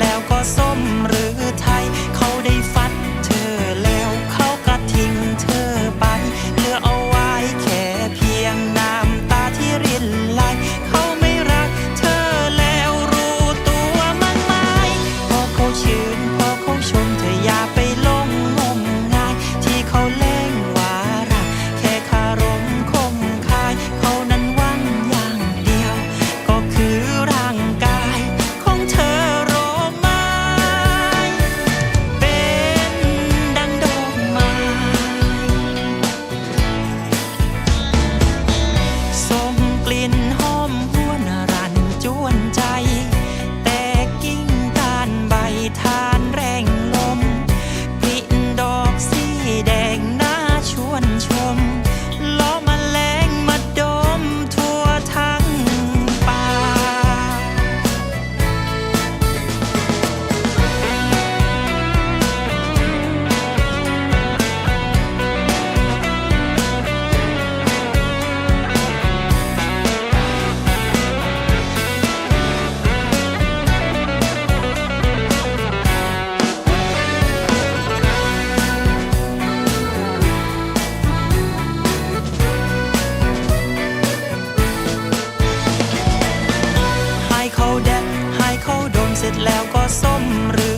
แล้วก็ เขาดมเสร็จแล้วก็ส้มหรือ